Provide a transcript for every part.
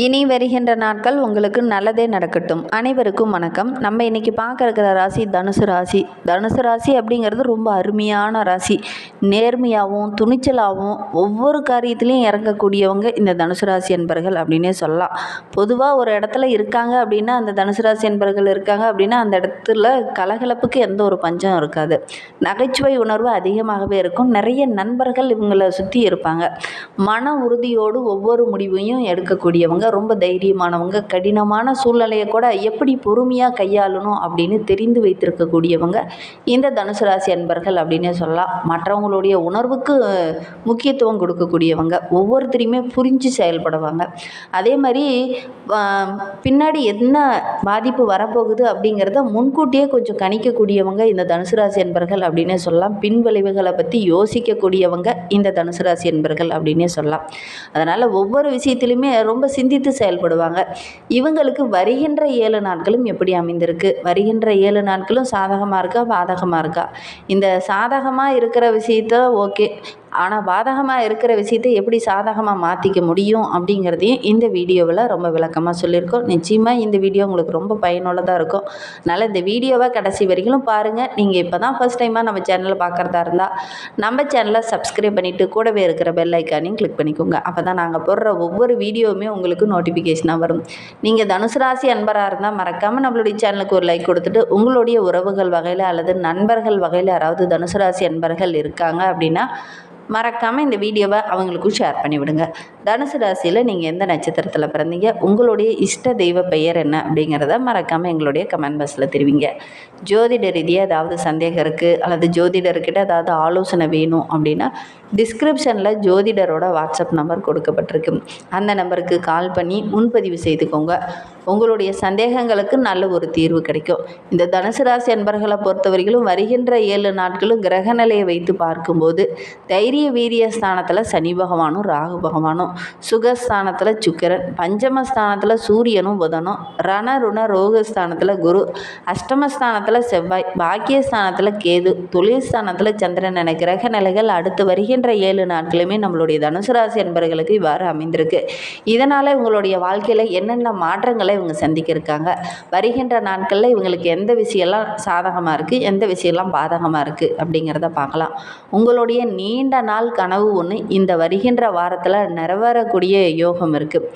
இனி வருகின்ற நாட்கள் உங்களுக்கு நல்லதே நடக்கட்டும். அனைவருக்கும் வணக்கம். நம்ம இன்னைக்கு பார்க்க இருக்கிற ராசி தனுசு ராசி. தனுசு ராசி அப்படிங்கிறது ரொம்ப அருமையான ராசி. நேர்மையாகவும் துணிச்சலாகவும் ஒவ்வொரு காரியத்திலையும் இறங்கக்கூடியவங்க இந்த தனுசு ராசி என்பர்கள் அப்படின்னே சொல்லலாம். பொதுவாக ஒரு இடத்துல இருக்காங்க அப்படின்னா அந்த தனுசு ராசி என்பர்கள் இருக்காங்க அப்படின்னா அந்த இடத்துல கலகலப்புக்கு எந்த ஒரு பஞ்சம் இருக்காது. நகைச்சுவை உணர்வு அதிகமாகவே இருக்கும். நிறைய நண்பர்கள் இவங்களை சுற்றி இருப்பாங்க. மன உறுதியோடு ஒவ்வொரு முடிவையும் எடுக்கக்கூடியவங்க ரொம்ப தைரியமானவங்க கடினமான சூழ்நிலையை கூட எப்படி பொறுமையாக கையாளணும் அப்படின்னு தெரிந்து வைத்திருக்கக்கூடியவங்க இந்த தனுசு ராசி அன்பர்கள் அப்படின்னே சொல்லலாம். மற்றவங்களுடைய உணர்வுக்கு முக்கியத்துவம் கொடுக்கக்கூடியவங்க ஒவ்வொருத்தரையுமே புரிஞ்சு செயல்படுவாங்க. அதே மாதிரி பின்னாடி என்ன பாதிப்பு வரப்போகுது அப்படிங்கிறத முன்கூட்டியே கொஞ்சம் கணிக்கக்கூடியவங்க இந்த தனுசு ராசி என்பர்கள் அப்படின்னே சொல்லலாம். பின் விளைவுகளை பற்றி யோசிக்கக்கூடியவங்க இந்த தனுசு ராசி என்பர்கள் அப்படின்னே சொல்லலாம். அதனால் ஒவ்வொரு விஷயத்திலுமே ரொம்ப சிந்தித்து செயல்படுவாங்க. இவங்களுக்கு வருகின்ற ஏழு நாட்களும் எப்படி அமைந்திருக்கு? வருகின்ற ஏழு நாட்களும் சாதகமாக இருக்கா? பாதகமாக இருக்கா? இந்த சாதகமாக இருக்கிற விஷயத்த ஓகே ஆனால் பாதகமாக இருக்கிற விஷயத்தை எப்படி சாதகமாக மாற்றிக்க முடியும் அப்படிங்கிறதையும் இந்த வீடியோவில் ரொம்ப விளக்கமாக சொல்லியிருக்கோம். நிச்சயமாக இந்த வீடியோ உங்களுக்கு ரொம்ப பயனுள்ளதாக இருக்கும். அதனால் இந்த வீடியோவை கடைசி வரைக்கும் பாருங்கள் நீங்கள் இப்போ தான் ஃபஸ்ட் டைமாக நம்ம சேனலை பார்க்குறதா இருந்தால் நம்ம சேனலை சப்ஸ்கிரைப் பண்ணிவிட்டு கூடவே இருக்கிற பெல் ஐக்கானையும் கிளிக் பண்ணிக்கோங்க. அப்போ தான் நாங்கள் போடுற ஒவ்வொரு வீடியோவுமே உங்களுக்கு நோட்டிஃபிகேஷனாக வரும். நீங்கள் தனுசு ராசி அன்பராக இருந்தால் மறக்காமல் நம்மளுடைய சேனலுக்கு ஒரு லைக் கொடுத்துட்டு உங்களுடைய உறவுகள் வகையில் அல்லது நண்பர்கள் வகையில் யாராவது தனுசு ராசி அன்பர்கள் இருக்காங்க அப்படின்னா மறக்காமல் இந்த வீடியோவை அவங்களுக்கும் ஷேர் பண்ணிவிடுங்க. தனுசு ராசியில் நீங்கள் எந்த நட்சத்திரத்தில் பிறந்தீங்க? உங்களுடைய இஷ்ட தெய்வ பெயர் என்ன அப்படிங்கிறத மறக்காமல் எங்களுடைய கமெண்ட் பாக்ஸில் தெரிவிங்க. ஜோதிட ரீதியாக ஏதாவது சந்தேகம் இருக்குது அல்லது ஜோதிடர்கிட்ட ஏதாவது ஆலோசனை வேணும் அப்படின்னா டிஸ்கிரிப்ஷனில் ஜோதிடரோட வாட்ஸ்அப் நம்பர் கொடுக்கப்பட்டிருக்கு. அந்த நம்பருக்கு கால் பண்ணி முன்பதிவு செய்துக்கோங்க. உங்களுடைய சந்தேகங்களுக்கு நல்ல ஒரு தீர்வு கிடைக்கும். இந்த தனுசு ராசி அன்பர்களை பொறுத்தவரையிலும் வருகின்ற ஏழு நாட்களும் கிரக நிலையை வைத்து பார்க்கும்போது தைரிய வீரிய ஸ்தானத்தில் சனி பகவானும் ராகு பகவானும் சுகஸ்தானத்தில் சுக்கிரன் பஞ்சமஸ்தானத்தில் சூரியனும் புதனும் ரணருண ரோகஸ்தானத்தில் குரு அஷ்டமஸ்தானத்தில் செவ்வாய் பாக்கியஸ்தானத்தில் கேது தொழில் ஸ்தானத்தில் சந்திரன் என கிரக நிலைகள் அடுத்து வருகின்ற ஏழு நாட்களுமே நம்மளுடைய தனுசு ராசி என்பர்களுக்கு இவ்வாறு அமைந்திருக்கு. இதனால் உங்களுடைய வாழ்க்கையில் என்னென்ன மாற்றங்களை இவங்க சந்திக்க இருக்காங்க வருகின்ற நாட்களில் இவங்களுக்கு எந்த விஷயம்லாம் சாதகமாக இருக்குது எந்த விஷயம்லாம் பாதகமாக இருக்குது அப்படிங்கிறத பார்க்கலாம். உங்களுடைய நீண்ட நாள் கனவு ஒன்று இந்த வருகின்ற வாரத்தில் நிறைவேறக்கூடிய யோகம் இருக்குது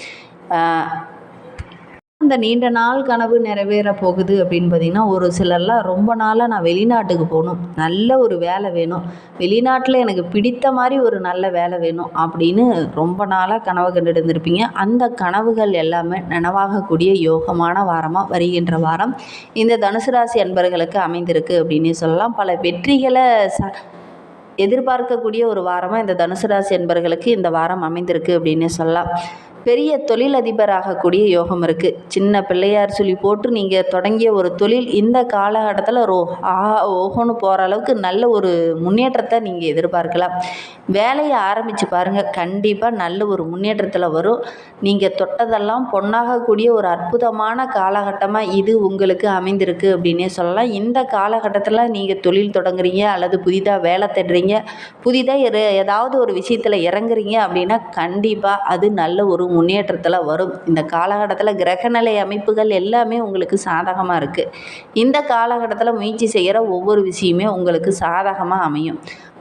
அந்த நீண்ட நாள் கனவு நிறைவேற போகுது அப்படின்னு பார்த்தீங்கன்னா ஒரு சிலர்லாம் ரொம்ப நாளாக நான் வெளிநாட்டுக்கு போகணும். நல்ல ஒரு வேலை வேணும். வெளிநாட்டில் எனக்கு பிடித்த மாதிரி ஒரு நல்ல வேலை வேணும் அப்படின்னு ரொம்ப நாளாக கனவு கண்டுட்டு இருந்திருப்பீங்க அந்த கனவுகள் எல்லாமே நனவாகக்கூடிய யோகமான வாரமாக வருகின்ற வாரம் இந்த தனுசு ராசி அன்பர்களுக்கு அமைந்திருக்கு அப்படின்னு சொல்லலாம். பல வெற்றிகளை ச எதிர்பார்க்கக்கூடிய ஒரு வாரமாக இந்த தனுசு ராசி என்பர்களுக்கு இந்த வாரம் அமைந்திருக்கு அப்படின்னு சொல்லலாம். பெரிய தொழிலதிபராகக்கூடிய யோகம் இருக்குது சின்ன பிள்ளையார் சொல்லி போட்டு நீங்கள் தொடங்கிய ஒரு தொழில் இந்த காலகட்டத்தில் ரோ ஆ ஓஹோன்னு போகிற அளவுக்கு நல்ல ஒரு முன்னேற்றத்தை நீங்கள் எதிர்பார்க்கலாம். வேலையை ஆரம்பித்து பாருங்கள் கண்டிப்பாக நல்ல ஒரு முன்னேற்றத்தில் வரும். நீங்கள் தொட்டதெல்லாம் பொன்னாகக்கூடிய ஒரு அற்புதமான காலகட்டமாக இது உங்களுக்கு அமைந்திருக்கு அப்படின்னே சொல்லலாம். இந்த காலகட்டத்தில் நீங்கள் தொழில் தொடங்குறீங்க அல்லது புதிதாக வேலை தேடுறீங்க புதிதாக ஏதாவது ஒரு விஷயத்தில் இறங்குறீங்க அப்படின்னா கண்டிப்பாக அது நல்ல ஒரு முன்னேற்றத்தில் வரும். இந்த காலகட்டத்தில் கிரகநிலை அமைப்புகள் எல்லாமே உங்களுக்கு சாதகமாக இருக்குது இந்த காலகட்டத்தில் முயற்சி செய்கிற ஒவ்வொரு விஷயமே உங்களுக்கு சாதகமாக அமையும்.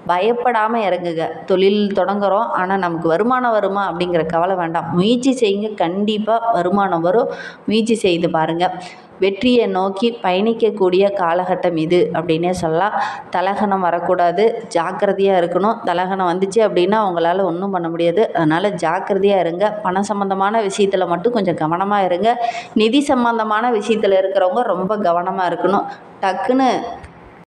பயப்படாமல் இறங்குங்க. தொழில் தொடங்குறோம். ஆனால் நமக்கு வருமானம் வருமா அப்படிங்கிற கவலை வேண்டாம். முயற்சி செய்யுங்க. கண்டிப்பாக வருமானம் வரும். முயற்சி செய்து பாருங்கள் வெற்றியை நோக்கி பயணிக்கக்கூடிய காலகட்டம் இது அப்படின்னே சொல்லலாம். தலகணம் வரக்கூடாது. ஜாக்கிரதையாக இருக்கணும். தலகணம் வந்துச்சு அப்படின்னா அவங்களால ஒன்றும் பண்ண முடியாது. அதனால் ஜாக்கிரதையாக இருங்க. பணம் சம்மந்தமான விஷயத்தில் மட்டும் கொஞ்சம் கவனமாக இருங்க. நிதி சம்மந்தமான விஷயத்தில் இருக்கிறவங்க ரொம்ப கவனமாக இருக்கணும். டக்குன்னு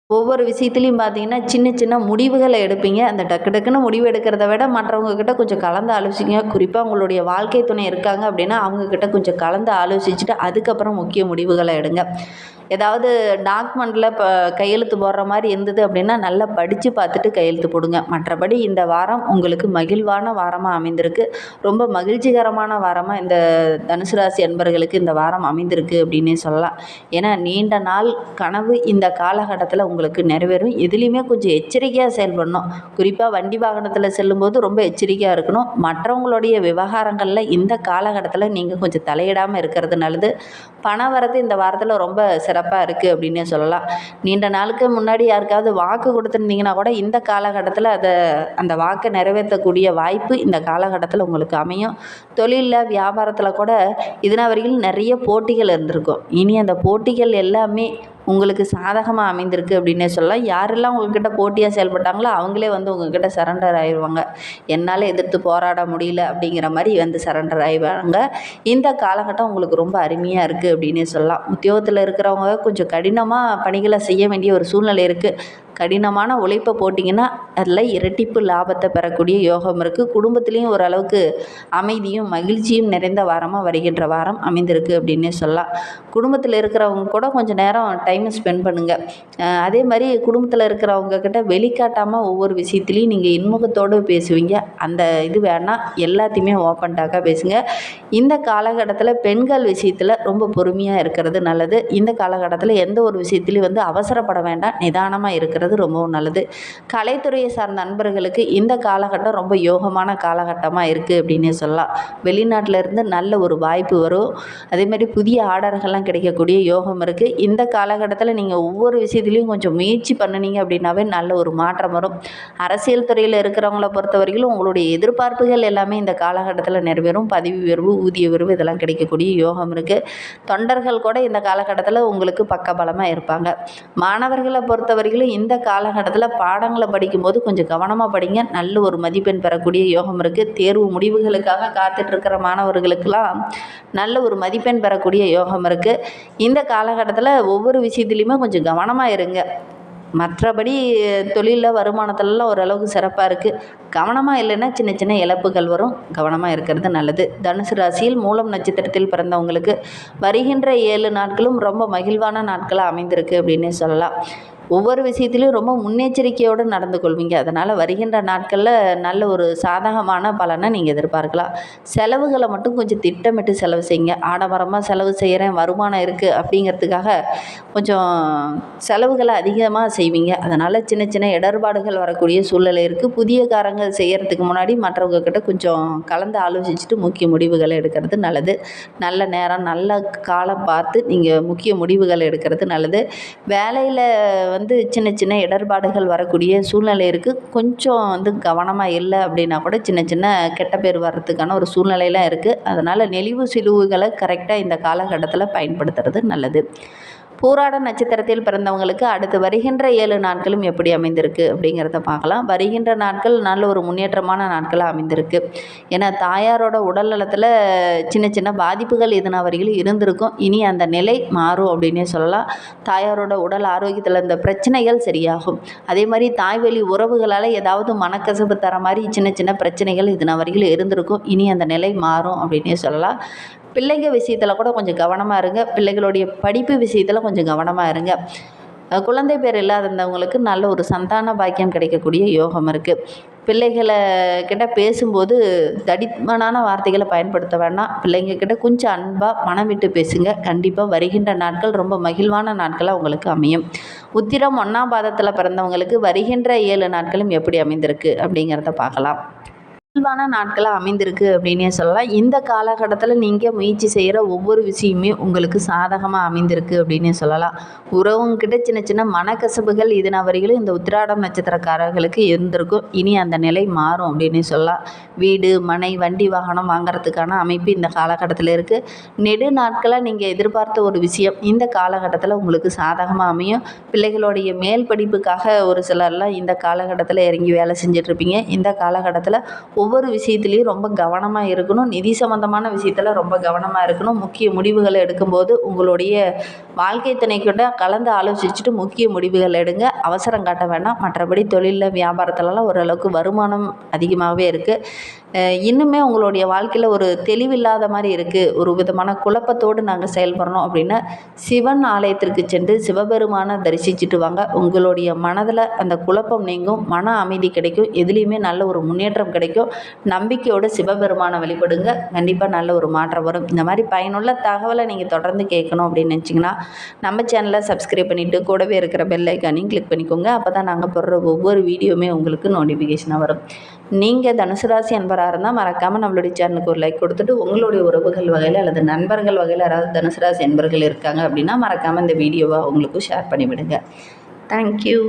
ஒவ்வொரு விஷயத்துலையும் பார்த்தீங்கன்னா சின்ன சின்ன முடிவுகளை எடுப்பீங்க. அந்த டக்கு டக்குன்னு முடிவு எடுக்கிறத விட மற்றவங்க கிட்ட கொஞ்சம் கலந்து ஆலோசிங்க. குறிப்பாக உங்களுடைய வாழ்க்கை துணை இருக்காங்க அப்படின்னா அவங்கக்கிட்ட கொஞ்சம் கலந்து ஆலோசிச்சுட்டு அதுக்கப்புறம் முக்கிய முடிவுகளை எடுங்க. ஏதாவது டாக்குமெண்ட்டில் இப்போ கையெழுத்து போடுற மாதிரி இருந்தது அப்படின்னா நல்லா படித்து பார்த்துட்டு கையெழுத்து போடுங்க. மற்றபடி இந்த வாரம் உங்களுக்கு மகிழ்வான வாரமாக அமைந்திருக்கு. ரொம்ப மகிழ்ச்சிகரமான வாரமாக இந்த தனுசு ராசி அன்பர்களுக்கு இந்த வாரம் அமைந்திருக்கு அப்படின்னே சொல்லலாம். ஏன்னா நீண்ட நாள் கனவு இந்த காலகட்டத்தில் உங்களுக்கு நிறைவேறும். எதுலேயுமே கொஞ்சம் எச்சரிக்கையாக செயல்படணும் குறிப்பாக வண்டி வாகனத்தில் செல்லும்போது ரொம்ப எச்சரிக்கையாக இருக்கணும். மற்றவங்களுடைய விவகாரங்களில் இந்த காலகட்டத்தில் நீங்கள் கொஞ்சம் தலையிடாமல் இருக்கிறது நல்லது. பண வரது இந்த வாரத்தில் ரொம்ப சிறப்பு சிறப்பாக இருக்குது அப்படின்னே சொல்லலாம். நீண்ட நாளுக்கு முன்னாடி யாருக்காவது வாக்கு கொடுத்துருந்தீங்கன்னா கூட இந்த காலகட்டத்தில் அதை அந்த வாக்கை நிறைவேற்றக்கூடிய வாய்ப்பு இந்த காலகட்டத்தில் உங்களுக்கு அமையும். தொழிலில் வியாபாரத்தில் கூட இதுனா வரைக்கும் நிறைய போட்டிகள் இருந்திருக்கும். இனி அந்த போட்டிகள் எல்லாமே உங்களுக்கு சாதகமாக அமைந்திருக்கு அப்படின்னே சொல்லலாம். யாரெல்லாம் உங்ககிட்ட போட்டியாக செயல்பட்டாங்களோ அவங்களே வந்து உங்ககிட்ட சரண்டர் ஆயிடுவாங்க என்னால் எதிர்த்து போராட முடியல அப்படிங்கிற மாதிரி வந்து சரண்டர் ஆயிடுவாங்க. இந்த காலகட்டம் உங்களுக்கு ரொம்ப அருமையாக இருக்குது அப்படின்னே சொல்லலாம். உத்தியோகத்தில் இருக்கிறவங்க கொஞ்சம் கடினமாக பணிகளை செய்ய வேண்டிய ஒரு சூழ்நிலை இருக்குது கடினமான உழைப்பை போட்டிங்கன்னா அதில் இரட்டிப்பு லாபத்தை பெறக்கூடிய யோகம் இருக்குது குடும்பத்துலேயும் ஓரளவுக்கு அமைதியும் மகிழ்ச்சியும் நிறைந்த வாரமாக வருகின்ற வாரம் அமைந்திருக்கு அப்படின்னே சொல்லலாம். குடும்பத்தில் இருக்கிறவங்க கூட கொஞ்சம் நேரம் டைம் ஸ்பெண்ட் பண்ணுங்கள் அதே மாதிரி குடும்பத்தில் இருக்கிறவங்க கிட்ட வெளிக்காட்டாமல் ஒவ்வொரு விஷயத்துலையும் நீங்கள் இன்முகத்தோடு பேசுவீங்க. அந்த இது வேணால் எல்லாத்தையுமே ஓப்பன் டாக்காக பேசுங்க. இந்த காலகட்டத்தில் பெண்கள் விஷயத்தில் ரொம்ப பொறுமையாக இருக்கிறது நல்லது. இந்த காலகட்டத்தில் எந்த ஒரு விஷயத்துலையும் வந்து அவசரப்பட வேண்டாம். நிதானமாக இருக்கிறது ரொம்பவும் நல்லது. கலைத்துறையை சார்ந்த நண்பர்களுக்கு இந்த காலகட்டம் ரொம்ப யோகமான காலகட்டமாக இருக்குது அப்படின்னே சொல்லலாம். வெளிநாட்டில் இருந்து நல்ல ஒரு வாய்ப்பு வரும். அதேமாதிரி புதிய ஆர்டர்கள்லாம் கிடைக்கக்கூடிய யோகம் இருக்குது இந்த காலகட்டத்தில் நீங்கள் ஒவ்வொரு விஷயத்துலையும் கொஞ்சம் முயற்சி பண்ணினீங்க அப்படின்னாவே நல்ல ஒரு மாற்றம் வரும். அரசியல் துறையில் இருக்கிறவங்கள பொறுத்த வரைக்கும் உங்களுடைய எதிர்பார்ப்புகள் எல்லாமே இந்த காலகட்டத்தில் நிறைவேறும். பதவி உயர்வு ஊதிய உயர்வு இதெல்லாம் கிடைக்கக்கூடிய யோகம் இருக்குது தொண்டர்கள் கூட இந்த காலகட்டத்தில் உங்களுக்கு பக்கபலமாக இருப்பாங்க. மாணவர்களை பொறுத்த வரைக்கும் இந்த காலகட்டத்தில் பாடங்களை படிக்கும்போது கொஞ்சம் கவனமாக படிங்க. நல்ல ஒரு மதிப்பெண் பெறக்கூடிய யோகம் இருக்குது தேர்வு முடிவுகளுக்காக காத்துட்ருக்கிற மாணவர்களுக்கெல்லாம் நல்ல ஒரு மதிப்பெண் பெறக்கூடிய யோகம் இருக்குது இந்த காலகட்டத்தில் ஒவ்வொரு விஷயத்துலையுமே கொஞ்சம் கவனமாக இருங்க. மற்றபடி தொழிலில் வருமானத்துலலாம் ஓரளவுக்கு சிறப்பாக இருக்குது கவனமாக இல்லைன்னா சின்ன சின்ன இழப்புகள் வரும். கவனமாக இருக்கிறது நல்லது. தனுசு ராசியில் மூலம் நட்சத்திரத்தில் பிறந்தவங்களுக்கு வருகின்ற ஏழு நாட்களும் ரொம்ப மகிழ்வான நாட்களாக அமைந்திருக்கு அப்படின்னே சொல்லலாம். ஒவ்வொரு விஷயத்துலையும் ரொம்ப முன்னெச்சரிக்கையோடு நடந்து கொள்வீங்க. அதனால் வருகின்ற நாட்களில் நல்ல ஒரு சாதகமான பலனை நீங்கள் எதிர்பார்க்கலாம். செலவுகளை மட்டும் கொஞ்சம் திட்டமிட்டு செலவு செய்யுங்க. ஆடம்பரமாக செலவு செய்கிறேன் வருமானம் இருக்குது அப்படிங்கிறதுக்காக கொஞ்சம் செலவுகளை அதிகமாக செய்வீங்க. அதனால் சின்ன சின்ன இடர்பாடுகள் வரக்கூடிய சூழ்நிலை இருக்குது புதிய காரங்கள் செய்கிறதுக்கு முன்னாடி மற்றவங்க கிட்ட கொஞ்சம் கலந்து ஆலோசிச்சுட்டு முக்கிய முடிவுகளை எடுக்கிறது நல்லது. நல்ல நேரம் நல்ல காலம் பார்த்து நீங்கள் முக்கிய முடிவுகள் எடுக்கிறது நல்லது. வேலையில் வந்து வந்து சின்ன சின்ன இடர்பாடுகள் வரக்கூடிய சூழ்நிலை இருக்குது கொஞ்சம் வந்து கவனமாக இல்லை அப்படின்னா கூட சின்ன சின்ன கெட்ட பேர் வர்றதுக்கான ஒரு சூழ்நிலையெல்லாம் இருக்குது அதனால் நெளிவு சிலுவுகளை கரெக்டாக இந்த காலகட்டத்தில் பயன்படுத்துறது நல்லது. பூராட நட்சத்திரத்தில் பிறந்தவங்களுக்கு அடுத்து வருகின்ற ஏழு நாட்களும் எப்படி அமைந்திருக்கு அப்படிங்கிறத பார்க்கலாம். வருகின்ற நாட்கள் நல்ல ஒரு முன்னேற்றமான நாட்களாக அமைந்திருக்கு. ஏன்னா தாயாரோட உடல் நலத்தில் சின்ன சின்ன பாதிப்புகள் இதனால் வரையிலும் இருந்திருக்கும். இனி அந்த நிலை மாறும் அப்படின்னே சொல்லலாம். தாயாரோட உடல் ஆரோக்கியத்தில் இந்த பிரச்சனைகள் சரியாகும். அதே மாதிரி தாய்வழி உறவுகளால் ஏதாவது மனக்கசப்பு தர மாதிரி சின்ன சின்ன பிரச்சனைகள் இதனால் வரையிலும் இருந்திருக்கும். இனி அந்த நிலை மாறும் அப்படின்னே சொல்லலாம். பிள்ளைங்க விஷயத்தில் கூட கொஞ்சம் கவனமாக இருங்க. பிள்ளைகளுடைய படிப்பு விஷயத்தில் கொஞ்சம் கவனமாக இருங்க. குழந்தை பேர் இல்லாதவங்களுக்கு நல்ல ஒரு சந்தான பாக்கியம் கிடைக்கக்கூடிய யோகம் இருக்குது பிள்ளைகளை கிட்ட பேசும்போது தடிமனான வார்த்தைகளை பயன்படுத்த வேண்டாம் பிள்ளைங்க கிட்ட கொஞ்சம் அன்பாக மனம் விட்டு பேசுங்க. கண்டிப்பாக வருகின்ற நாட்கள் ரொம்ப மகிழ்வான நாட்களாக உங்களுக்கு அமையும். உத்திரம் ஒன்றாம் பாதத்தில் பிறந்தவங்களுக்கு வருகின்ற ஏழு நாட்களும் எப்படி அமைந்திருக்கு அப்படிங்கிறத பார்க்கலாம். இயல்பான நாட்களாக அமைந்திருக்கு அப்படின்னே சொல்லலாம். இந்த காலகட்டத்தில் நீங்கள் முயற்சி செய்கிற ஒவ்வொரு விஷயமே உங்களுக்கு சாதகமாக அமைந்திருக்கு அப்படின்னே சொல்லலாம். உறவுங்கிட்ட சின்ன சின்ன மனக்கசப்புகள் இதன வரையிலும் இந்த உத்திராடம் நட்சத்திரக்காரர்களுக்கு இருந்திருக்கும். இனி அந்த நிலை மாறும் அப்படின்னே சொல்லலாம். வீடு மனை வண்டி வாகனம் வாங்குறதுக்கான அமைப்பு இந்த காலகட்டத்தில் இருக்குது நெடு நாட்களாக நீங்கள் எதிர்பார்த்த ஒரு விஷயம் இந்த காலகட்டத்தில் உங்களுக்கு சாதகமாக அமையும். பிள்ளைகளுடைய மேல் படிப்புக்காக ஒரு சிலர்லாம் இந்த காலகட்டத்தில் இறங்கி வேலை செஞ்சிட்ருப்பீங்க இந்த காலகட்டத்தில் ஒவ்வொரு விஷயத்துலையும் ரொம்ப கவனமாக இருக்கணும். நிதி சம்மந்தமான விஷயத்தில் ரொம்ப கவனமாக இருக்கணும். முக்கிய முடிவுகளை எடுக்கும்போது உங்களுடைய வாழ்க்கை துணைக்கிட்ட கலந்து ஆலோசிச்சுட்டு முக்கிய முடிவுகள் எடுங்க. அவசரம் காட்ட வேண்டாம். மற்றபடி தொழிலில் வியாபாரத்துலலாம் ஓரளவுக்கு வருமானம் அதிகமாகவே இருக்குது இன்னுமே உங்களுடைய வாழ்க்கையில் ஒரு தெளிவில்லாத மாதிரி இருக்குது ஒரு விதமான குழப்பத்தோடு நாங்கள் செயல்படுறோம் அப்படின்னா சிவன் ஆலயத்திற்கு சென்று சிவபெருமானை தரிசிச்சுட்டு வாங்க. உங்களுடைய மனதில் அந்த குழப்பம் நீங்கும். மன அமைதி கிடைக்கும். எதுலேயுமே நல்ல ஒரு முன்னேற்றம் கிடைக்கும். நம்பிக்கையோடு சிவபெருமானை வழிபடுங்க. கண்டிப்பாக நல்ல ஒரு மாற்றம் வரும். இந்த மாதிரி பயனுள்ள தகவலை நீங்கள் தொடர்ந்து கேட்கணும் அப்படின்னு நினச்சிங்கன்னா நம்ம சேனலை சப்ஸ்கிரைப் பண்ணிவிட்டு கூடவே இருக்கிற பெல் ஐக்கானையும் கிளிக் பண்ணிக்கோங்க. அப்போ தான் நாங்கள் போடுற ஒவ்வொரு வீடியோவுமே உங்களுக்கு நோட்டிஃபிகேஷனாக வரும். நீங்கள் தனுசு ராசி அன்பராக இருந்தால் மறக்காமல் நம்மளுடைய சேனலுக்கு ஒரு லைக் கொடுத்துட்டு உங்களுடைய உறவுகள் வகையில் அல்லது நண்பர்கள் வகையில் யாராவது தனுசு ராசி நண்பர்கள் இருக்காங்க அப்படின்னா மறக்காமல் இந்த வீடியோவை அவங்களுக்கும் ஷேர் பண்ணிவிடுங்க. தேங்க்யூ